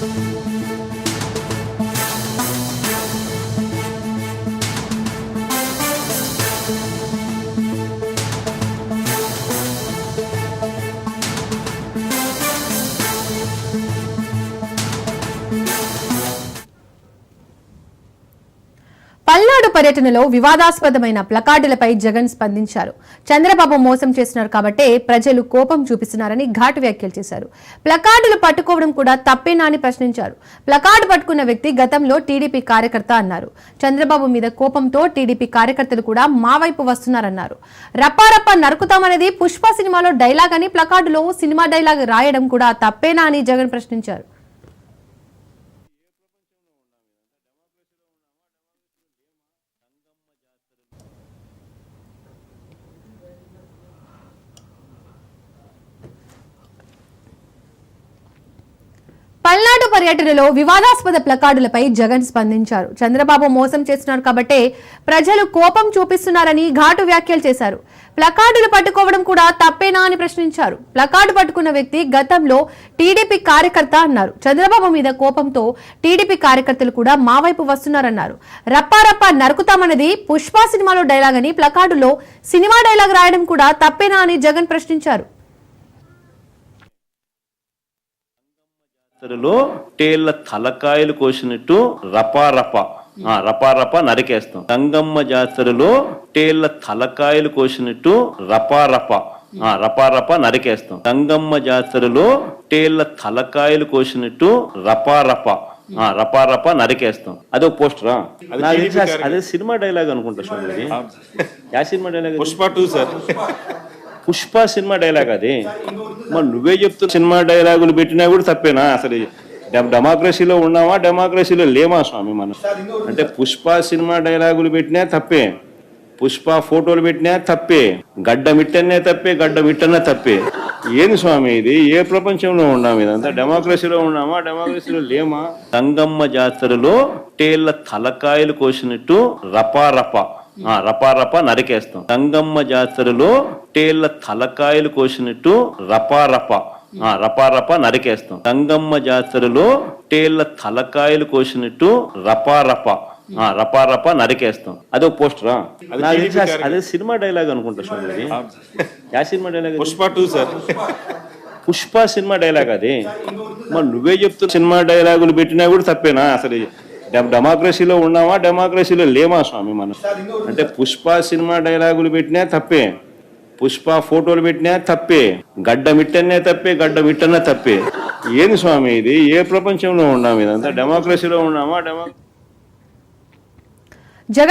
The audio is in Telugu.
Thank you. తమిళనాడు పర్యటనలో వివాదాస్పదమైన ప్లకార్డులపై జగన్ స్పందించారు. చంద్రబాబు మోసం చేస్తున్నారు కాబట్టే ప్రజలు కోపం చూపిస్తున్నారని ఘాటు వ్యాఖ్యలు చేశారు. ప్లకార్డులు పట్టుకోవడం కూడా తప్పేనా అని ప్రశ్నించారు. ప్లకార్డు పట్టుకున్న వ్యక్తి గతంలో టీడీపీ కార్యకర్త అన్నారు. చంద్రబాబు మీద కోపంతో టీడీపీ కార్యకర్తలు కూడా మా వైపు వస్తున్నారన్నారు. రప్పారప్ప నరుకుతామనేది పుష్ప సినిమాలో డైలాగ్ అని ప్లకార్డులో సినిమా డైలాగ్ రాయడం కూడా తప్పేనా అని జగన్ ప్రశ్నించారు. పర్యటనలో వివాదాస్పద ప్లకార్డులపై జగన్ స్పందించారు. చంద్రబాబు మోసం చేస్తున్నారు కాబట్టే ప్రజలు కోపం చూపిస్తున్నారని ఘాటు వ్యాఖ్యలు చేశారు. ప్లకార్డులు పట్టుకోవడం కూడా తప్పేనా అని ప్రశ్నించారు. ప్లకార్డు పట్టుకున్న వ్యక్తి గతంలో టీడీపీ కార్యకర్త అన్నారు. చంద్రబాబు మీద కోపంతో టీడీపీ కార్యకర్తలు కూడా మా వైపు వస్తున్నారన్నారు. రప్పారప్ప నరుకుతామన్నది పుష్ప సినిమాలో డైలాగ్ అని ప్లకార్డులో సినిమా డైలాగ్ రాయడం కూడా తప్పేనా అని జగన్ ప్రశ్నించారు. జాతరలో టేళ్ళ తలకాయలు కోసినట్టు రపారప. ఆ, రపారప నరికేస్తాం. గంగమ్మ జాతరలో టేళ్ళ తలకాయలు కోసినట్టు రపారప. ఆ, రపారప నరికేస్తాం. గంగమ్మ జాతరలో టేళ్ళ తలకాయలు కోసినట్టు రపారప. ఆ, రపారప నరికేస్తాం. అదే పోస్టరా అదే సినిమా డైలాగ్ అనుకుంటా yeah cinema dialogue? Pushpa two sir. Pushpa cinema dialogue అది. మరి నువ్వే చెప్తున్నా సినిమా డైలాగులు పెట్టినా కూడా తప్పేనా? అసలు డెమోక్రసీలో ఉన్నామా డెమోక్రసీలో లేమా స్వామి మనం అంటే పుష్ప సినిమా డైలాగులు పెట్టినా తప్పే. పుష్ప ఫోటోలు పెట్టినా తప్పే. గడ్డ మిట్టనే తప్పే గడ్డ మిట్టనే తప్పే. ఏంది స్వామి ఇది? ఏ ప్రపంచంలో ఉన్నాం ఇదంతా? డెమోక్రసీలో ఉన్నామా? డెమోక్రసీలో లేమా? గంగమ్మ జాతరలో టేళ్ళ తలకాయలు కోసినట్టు రపారప రపా. రపారప నరికేస్తాం. గంగమ్మ జాతరలో టేళ్ళ తలకాయలు కోసినట్టు రపారప ఆ, రపారప నరికేస్తాం. గంగమ్మ జాతరలో టేళ్ళ తలకాయలు కోసినట్టు రపారప ఆ, రపారప నరికేస్తాం. అదే పోస్టరా అదే సినిమా డైలాగ్ అనుకుంటా స్వామి yeah cinema dialogue? Pushpa two sir. Pushpa cinema dialogue అది? మరి నువ్వే చెప్తున్నా సినిమా డైలాగులు పెట్టినా కూడా తప్పేనా అసలు? డెమోక్రసీలో ఉన్నామా డెమోక్రసీలో లేమా స్వామి మనం అంటే పుష్ప సినిమా డైలాగులు పెట్టినా తప్పే. పుష్ప ఫోటోలు పెట్టినా తప్పే. గడ్డ మిట్టనే తప్పే గడ్డ మిట్టనే తప్పే. ఏంది స్వామి ఇది? ఏ ప్రపంచంలో ఉన్నాం ఇదంతా? డెమోక్రసీలో ఉన్నామా? డెమో